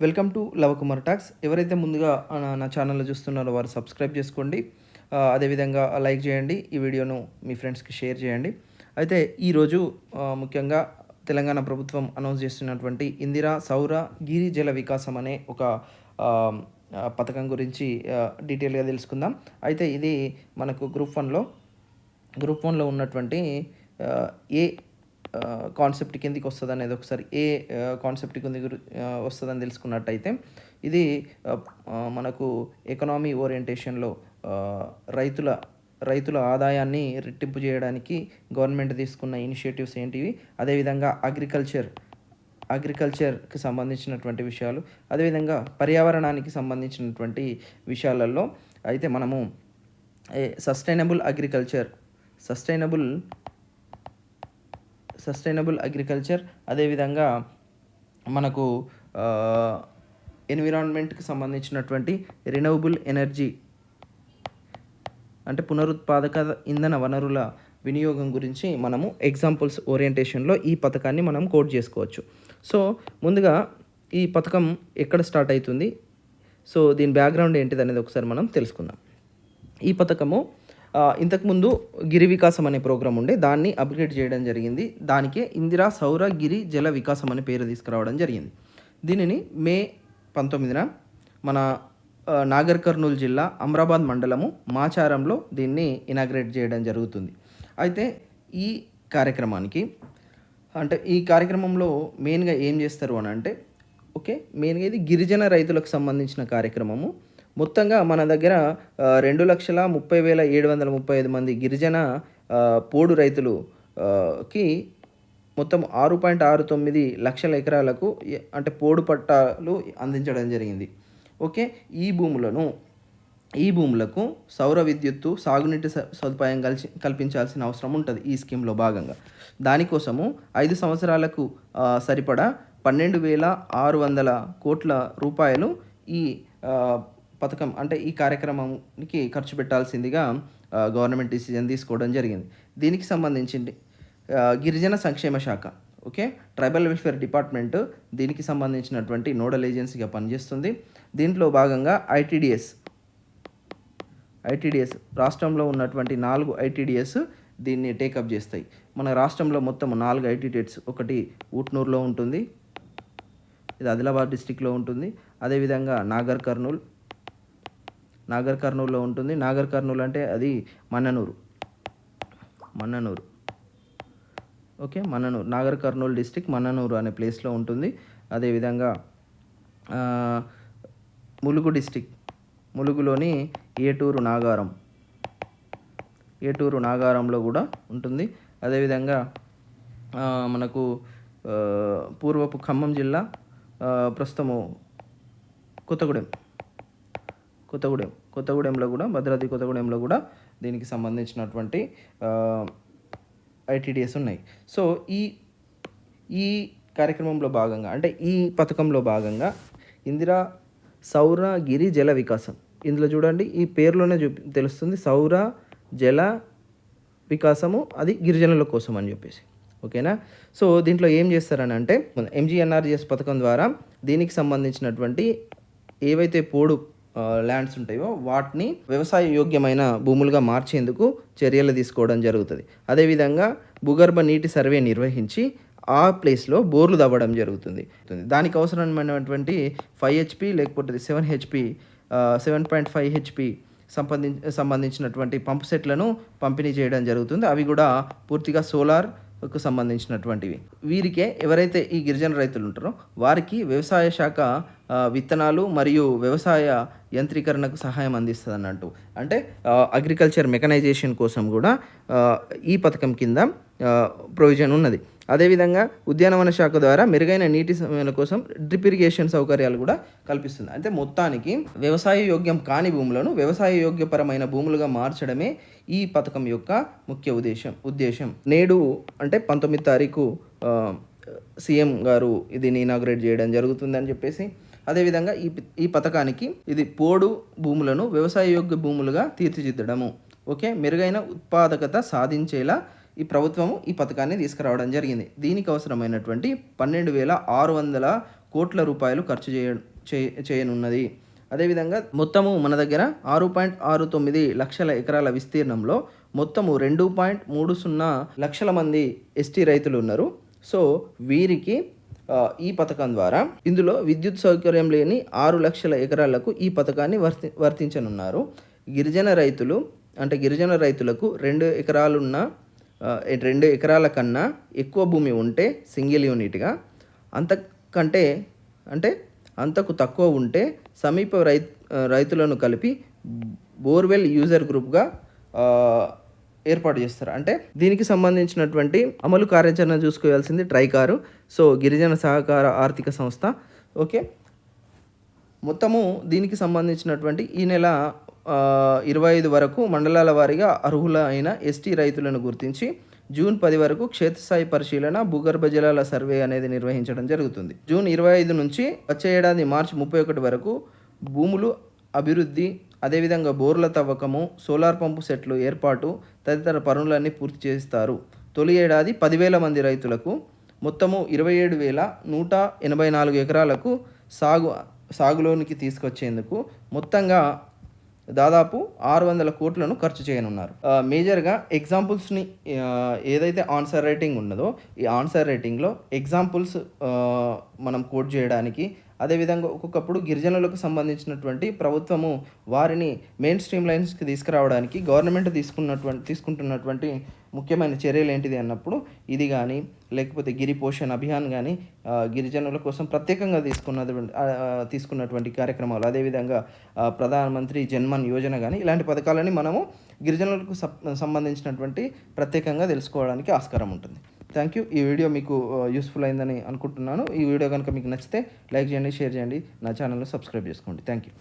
Welcome to Lavakumar talks. ఎవరైతే ముందుగా నా- ఛానల్లో చూస్తున్నారో వారు సబ్స్క్రైబ్ చేసుకోండి. అదేవిధంగా లైక్ చేయండి. ఈ వీడియోను మీ ఫ్రెండ్స్కి షేర్ చేయండి. అయితే ఈరోజు ముఖ్యంగా తెలంగాణ ప్రభుత్వం అనౌన్స్ చేస్తున్నటువంటి ఇందిరా సౌర గిరి జల వికాసం అనే ఒక పథకం గురించి డీటెయిల్గా తెలుసుకుందాం. అయితే ఇది మనకు గ్రూప్ వన్లో గ్రూప్ వన్లో ఉన్నటువంటి ఏ కాన్సెప్ట్ కిందికి వస్తుంది అనేది ఒకసారి ఏ కాన్సెప్ట్ కింద వస్తుందని తెలుసుకున్నట్టయితే ఇది మనకు ఎకనామీ ఓరియంటేషన్లో రైతుల రైతుల ఆదాయాన్ని రెట్టింపు చేయడానికి గవర్నమెంట్ తీసుకున్న ఇనిషియేటివ్స్ ఏంటివి? అదేవిధంగా అగ్రికల్చర్ అగ్రికల్చర్కి సంబంధించినటువంటి విషయాలు అదేవిధంగా పర్యావరణానికి సంబంధించినటువంటి విషయాలలో అయితే మనము sustainable agriculture sustainable sustainable agriculture అదేవిధంగా మనకు ఎన్విరాన్మెంట్కి సంబంధించినటువంటి రినవబుల్ ఎనర్జీ అంటే పునరుత్పాదక ఇంధన వనరుల వినియోగం గురించి మనము ఎగ్జాంపుల్స్ ఓరియంటేషన్లో ఈ పథకాన్ని మనం కోడ్ చేసుకోవచ్చు. సో ముందుగా ఈ పథకం ఎక్కడ స్టార్ట్ అవుతుంది? సో దీని బ్యాక్గ్రౌండ్ ఏంటిది అనేది ఒకసారి మనం తెలుసుకుందాం. ఈ పథకము ఇంతకుముందు గిరి వికాసం అనే ప్రోగ్రాం ఉండే దాన్ని అప్గ్రేడ్ చేయడం జరిగింది. దానికే ఇందిరా సౌర గిరి జల వికాసం అనే పేరు తీసుకురావడం జరిగింది. దీనిని మే పంతొమ్మిదిన మన నాగర్ కర్నూలు జిల్లా అమరాబాద్ మండలము మాచారంలో దీన్ని ఇనాగ్రేట్ చేయడం జరుగుతుంది. అయితే ఈ కార్యక్రమానికి అంటే ఈ కార్యక్రమంలో మెయిన్గా ఏం చేస్తారు అని అంటే ఓకే మెయిన్గా ఇది గిరిజన రైతులకు సంబంధించిన కార్యక్రమము. మొత్తంగా మన దగ్గర రెండు లక్షల ముప్పై వేల ఏడు వందల ముప్పై ఐదు మంది గిరిజన పోడు రైతులు కి మొత్తం ఆరు పాయింట్ ఆరు తొమ్మిది లక్షల ఎకరాలకు అంటే పోడు పట్టాలు అందించడం జరిగింది. ఓకే? ఈ భూములను ఈ భూములకు సౌర విద్యుత్తు సాగునీటి స- సదుపాయం కలిసి కల్పించాల్సిన అవసరం ఉంటుంది ఈ స్కీమ్లో భాగంగా. దానికోసము ఐదు సంవత్సరాలకు సరిపడా పన్నెండు వేల ఆరు వందల కోట్ల రూపాయలు ఈ పథకం అంటే ఈ కార్యక్రమానికి ఖర్చు పెట్టాల్సిందిగా గవర్నమెంట్ డిసిజన్ తీసుకోవడం జరిగింది. దీనికి సంబంధించి గిరిజన సంక్షేమ శాఖ ఓకే? ట్రైబల్ వెల్ఫేర్ డిపార్ట్మెంట్ దీనికి సంబంధించినటువంటి నోడల్ ఏజెన్సీగా పనిచేస్తుంది. దీంట్లో భాగంగా ఐటీడీఎస్ ఐటీడీఎస్ రాష్ట్రంలో ఉన్నటువంటి నాలుగు ఐటీడీఎస్ దీన్ని టేకప్ చేస్తాయి. మన రాష్ట్రంలో మొత్తం నాలుగు ఐటీడీఎస్ ఒకటి ఊట్నూరులో ఉంటుంది ఇది ఆదిలాబాద్ డిస్టిక్లో ఉంటుంది. అదేవిధంగా నాగర్ కర్నూల్ నాగర్ కర్నూల్లో ఉంటుంది. నాగర్ కర్నూలు అంటే అది మన్ననూరు. మన్ననూరు. ఓకే మన్ననూరు. నాగర్ కర్నూలు డిస్టిక్ మన్ననూరు అనే ప్లేస్లో ఉంటుంది. అదేవిధంగా ములుగు డిస్టిక్ ములుగులోని ఏటూరు నాగారం. ఏటూరు నాగారంలో కూడా ఉంటుంది. అదేవిధంగా మనకు పూర్వపు ఖమ్మం జిల్లా ప్రస్తుతము కొత్తగూడెం. కొత్తగూడెం కొత్తగూడెంలో కూడా భద్రాద్రి కొత్తగూడెంలో కూడా దీనికి సంబంధించినటువంటి ఐటీడీఎస్ ఉన్నాయి. సో ఈ ఈ కార్యక్రమంలో భాగంగా అంటే ఈ పథకంలో భాగంగా ఇందిరా సౌర గిరి జల వికాసం. ఇందులో చూడండి ఈ పేరులోనే చూపి తెలుస్తుంది సౌర జల వికాసము అది గిరిజనుల కోసం అని చెప్పేసి. ఓకేనా? సో దీంట్లో ఏం చేస్తారని అంటే ఎంజీఎన్ఆర్జిఎస్ పథకం ద్వారా దీనికి సంబంధించినటువంటి ఏవైతే పోడు ల్యాండ్స్ ఉంటాయో వాటిని వ్యవసాయ యోగ్యమైన భూములుగా మార్చేందుకు చర్యలు తీసుకోవడం జరుగుతుంది. అదేవిధంగా భూగర్భ నీటి సర్వే నిర్వహించి ఆ ప్లేస్లో బోర్లు తవ్వడం జరుగుతుంది. దానికి అవసరమైనటువంటి ఫైవ్ హెచ్పి లేకపోతే seven HP seven point five HP సంబంధించి సంబంధించినటువంటి పంప్ సెట్లను పంపిణీ చేయడం జరుగుతుంది. అవి కూడా పూర్తిగా సోలార్ కు సంబంధించినటువంటివి. వీరికే ఎవరైతే ఈ గిరిజన రైతులు ఉంటారో వారికి వ్యవసాయ శాఖ విత్తనాలు మరియు వ్యవసాయ యంత్రీకరణకు సహాయం అందిస్తుంది అన్నట్టు అంటే అగ్రికల్చర్ మెకనైజేషన్ కోసం కూడా ఈ పథకం కింద ప్రొవిజన్ ఉన్నది. అదేవిధంగా ఉద్యానవన శాఖ ద్వారా మెరుగైన నీటి సమయాల కోసం డ్రిప్ ఇరిగేషన్ సౌకర్యాలు కూడా కల్పిస్తుంది అంటే మొత్తానికి వ్యవసాయ యోగ్యం కాని భూములను వ్యవసాయ యోగ్యపరమైన భూములుగా మార్చడమే ఈ పథకం యొక్క ముఖ్య ఉద్దేశం ఉద్దేశం. నేడు అంటే పంతొమ్మిది తారీఖు సీఎం గారు దీన్ని ఇనాగ్రేట్ చేయడం జరుగుతుందని చెప్పేసి అదేవిధంగా ఈ ఈ పథకానికి ఇది పోడు భూములను వ్యవసాయ యోగ్య భూములుగా తీర్చిదిద్దడము. ఓకే? మెరుగైన ఉత్పాదకత సాధించేలా ఈ ప్రభుత్వము ఈ పథకాన్ని తీసుకురావడం జరిగింది. దీనికి అవసరమైనటువంటి పన్నెండు వేల ఆరు వందల కోట్ల రూపాయలు ఖర్చు చేయ చేయనున్నది. అదేవిధంగా మొత్తము మన దగ్గర ఆరు పాయింట్ ఆరు తొమ్మిది లక్షల ఎకరాల విస్తీర్ణంలో మొత్తము రెండు పాయింట్ మూడు సున్నా లక్షల మంది ఎస్టీ రైతులు ఉన్నారు. సో వీరికి ఈ పథకం ద్వారా ఇందులో విద్యుత్ సౌకర్యం లేని ఆరు లక్షల ఎకరాలకు ఈ పథకాన్ని వర్తి వర్తించనున్నారు. గిరిజన రైతులు అంటే గిరిజన రైతులకు రెండు ఎకరాలున్న రెండు ఎకరాల కన్నా ఎక్కువ భూమి ఉంటే సింగిల్ యూనిట్గా. అంతకంటే అంటే అంతకు తక్కువ ఉంటే సమీప రై రైతులను కలిపి బోర్వెల్ యూజర్ గ్రూప్గా ఏర్పాటు చేస్తారు. అంటే దీనికి సంబంధించినటువంటి అమలు కార్యాచరణ చూసుకోవాల్సింది ట్రైకారు. సో గిరిజన సహకార ఆర్థిక సంస్థ. ఓకే? మొత్తము దీనికి సంబంధించినటువంటి ఈ నెల ఇరవై ఐదు వరకు మండలాల వారీగా అర్హులైన ఎస్టీ రైతులను గుర్తించి జూన్ పది వరకు క్షేత్రస్థాయి పరిశీలన భూగర్భ జలాల సర్వే అనేది నిర్వహించడం జరుగుతుంది. జూన్ ఇరవై ఐదు నుంచి వచ్చే ఏడాది మార్చి ముప్పై ఒకటి వరకు భూములు అభివృద్ధి అదేవిధంగా బోర్ల తవ్వకము సోలార్ పంపు సెట్లు ఏర్పాటు తదితర పనులన్నీ పూర్తి చేస్తారు. తొలి ఏడాది పదివేల మంది రైతులకు మొత్తము ఇరవై ఏడు వేల నూట ఎనభై నాలుగు ఎకరాలకు సాగు సాగులోనికి తీసుకొచ్చేందుకు మొత్తంగా దాదాపు ఆరు వందల కోట్లను ఖర్చు చేయనున్నారు. మేజర్గా ఎగ్జాంపుల్స్ని ఏదైతే ఆన్సర్ రైటింగ్ ఉన్నదో ఈ ఆన్సర్ రైటింగ్లో ఎగ్జాంపుల్స్ మనం కోట్ చేయడానికి అదేవిధంగా ఒక్కొక్కప్పుడు గిరిజనులకు సంబంధించినటువంటి ప్రభుత్వము వారిని మెయిన్ స్ట్రీమ్ లైన్స్కి తీసుకురావడానికి గవర్నమెంట్ తీసుకున్నటువంటి తీసుకుంటున్నటువంటి ముఖ్యమైన చర్యలు ఏంటిది అన్నప్పుడు ఇది కానీ లేకపోతే గిరి పోషణ్ అభియాన్ కానీ గిరిజనుల కోసం ప్రత్యేకంగా తీసుకున్నటువంటి తీసుకున్నటువంటి కార్యక్రమాలు. అదేవిధంగా ప్రధానమంత్రి జన్మన్ యోజన కానీ ఇలాంటి పథకాలని మనము గిరిజనులకు సంబంధించినటువంటి ప్రత్యేకంగా తెలుసుకోవడానికి ఆస్కారం ఉంటుంది. థ్యాంక్ యూ ఈ వీడియో మీకు యూస్ఫుల్ అయిందని అనుకుంటున్నాను. ఈ వీడియో కనుక మీకు నచ్చితే లైక్ చేయండి షేర్ చేయండి. నా ఛానల్ను సబ్స్క్రైబ్ చేసుకోండి. Thank you